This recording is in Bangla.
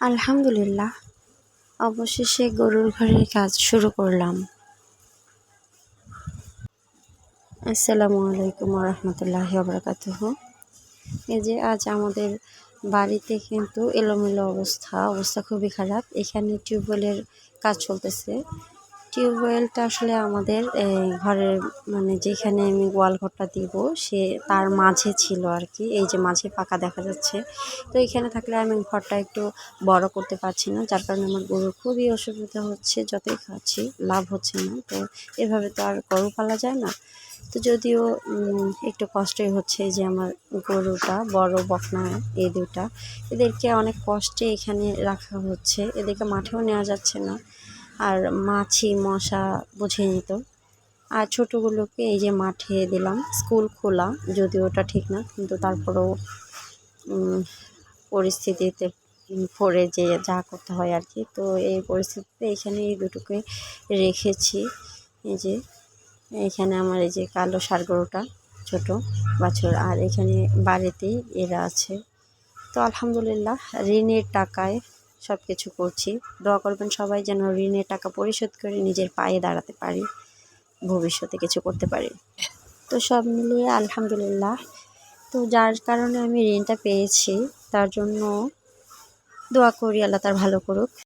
আলহামদুলিল্লাহ, অবশেষে গরুর ঘরের কাজ শুরু করলাম। আসসালামু আলাইকুম রহমতুল্লাহ বরকাতুহ এই যে আজ আমাদের বাড়িতে কিন্তু এলোমেলো অবস্থা অবস্থা খুবই খারাপ। এখানে টিউবওয়েলের কাজ চলতেছে। টিউবওয়েলটা আসলে আমাদের ঘরের মানে যেখানে আমি গোয়াল ঘরটা দিব, সে তার মাঝে ছিল আর কি। এই যে মাঝে পাকা দেখা যাচ্ছে। তো এখানে থাকলে আমি ঘরটা একটু বড় করতে পারছি না, যার কারণে আমার গরুর খুবই অসুবিধা হচ্ছে, যতই খাচ্ছি, লাভ হচ্ছে না। তো এভাবে তো আর গরু পালা যায় না। তো যদিও একটু কষ্টই হচ্ছে যে আমার গরুটা, বড় বকনা এই দুটা এদেরকে অনেক কষ্টে এখানে রাখা হচ্ছে। এদেরকে মাঠেও নেওয়া যাচ্ছে না। আর মাছি, মশা বুঝে নিত। আর ছোটোগুলোকে এই যে মাঠে দিলাম, স্কুল খোলা, যদিও ওটা ঠিক না, কিন্তু তারপরেও পরিস্থিতিতে পড়ে যে যা করতে হয় আর কি। তো এই পরিস্থিতিতে এখানে এই দুটোকে রেখেছি। এই যে, এখানে আমার এই যে কালো সার গরুটা, ছোটো বাছর, আর এখানে বাড়িতেই এরা আছে। তো আলহামদুলিল্লাহ, ঋণের টাকায় সব কিছু করছি। দোয়া করবেন সবাই যেন ঋণের টাকা পরিশোধ করে নিজের পায়ে দাঁড়াতে পারি, ভবিষ্যতে কিছু করতে পারি। তো সব মিলিয়ে আলহামদুলিল্লাহ। তো যার কারণে আমি ঋণটা পেয়েছি, তার জন্য দোয়া করি, আল্লাহ তার ভালো করুক।